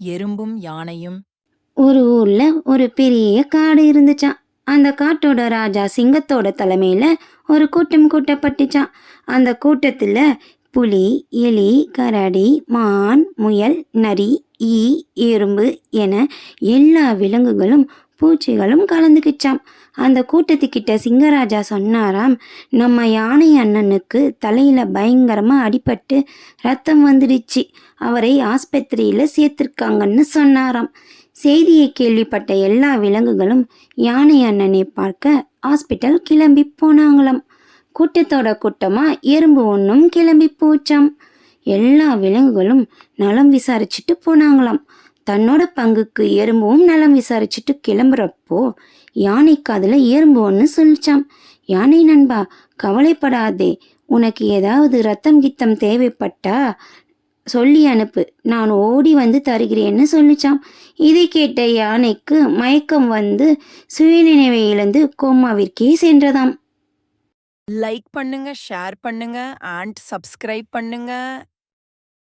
எறும்பும் யானையும் ஒரு ஊர்ல ஒரு பெரிய காடு இருந்துச்சான் அந்த காட்டோட ராஜா சிங்கத்தோட தலைமையில ஒரு கூட்டம் கூட்டப்பட்டுச்சான் அந்த கூட்டத்துல புலி எலி கரடி மான் முயல் நரி ஈ எறும்பு என எல்லா விலங்குகளும் பூச்சிகளும் கலந்துக்கிச்சாம். அந்த கூட்டத்துக்கிட்ட சிங்கராஜா சொன்னாராம் நம்ம யானை அண்ணனுக்கு தலையில பயங்கரமாக அடிபட்டு ரத்தம் வந்துடுச்சு. அவரை ஆஸ்பத்திரியில் சேர்த்துருக்காங்கன்னு சொன்னாராம். செய்தியை கேள்விப்பட்ட எல்லா விலங்குகளும் யானை அண்ணனை பார்க்க ஹாஸ்பிட்டல் கிளம்பி போனாங்களாம். கூட்டத்தோட கூட்டமா எறும்பு ஒன்றும் கிளம்பி போச்சாம். எல்லா விலங்குகளும் நலம் விசாரிச்சுட்டு போனாங்களாம். தன்னோட பங்குக்கு எறும்பும் நலம் விசாரிச்சுட்டு கிளம்புறப்போ யானை அதில் எறும்பு ஒன்று சொல்லிச்சாம். யானை நண்பா கவலைப்படாதே. உனக்கு ஏதாவது ரத்தம் கித்தம் தேவைப்பட்டா சொல்லி அனுப்பு. நான் ஓடி வந்து தருகிறேன்னு சொல்லிச்சாம். இதை கேட்ட யானைக்கு மயக்கம் வந்து சுயநினைவை இழந்து கோமாவிற்கே சென்றதாம். லைக் பண்ணுங்க ஷேர் பண்ணுங்க அண்ட் சப்ஸ்கிரைப் பண்ணுங்க.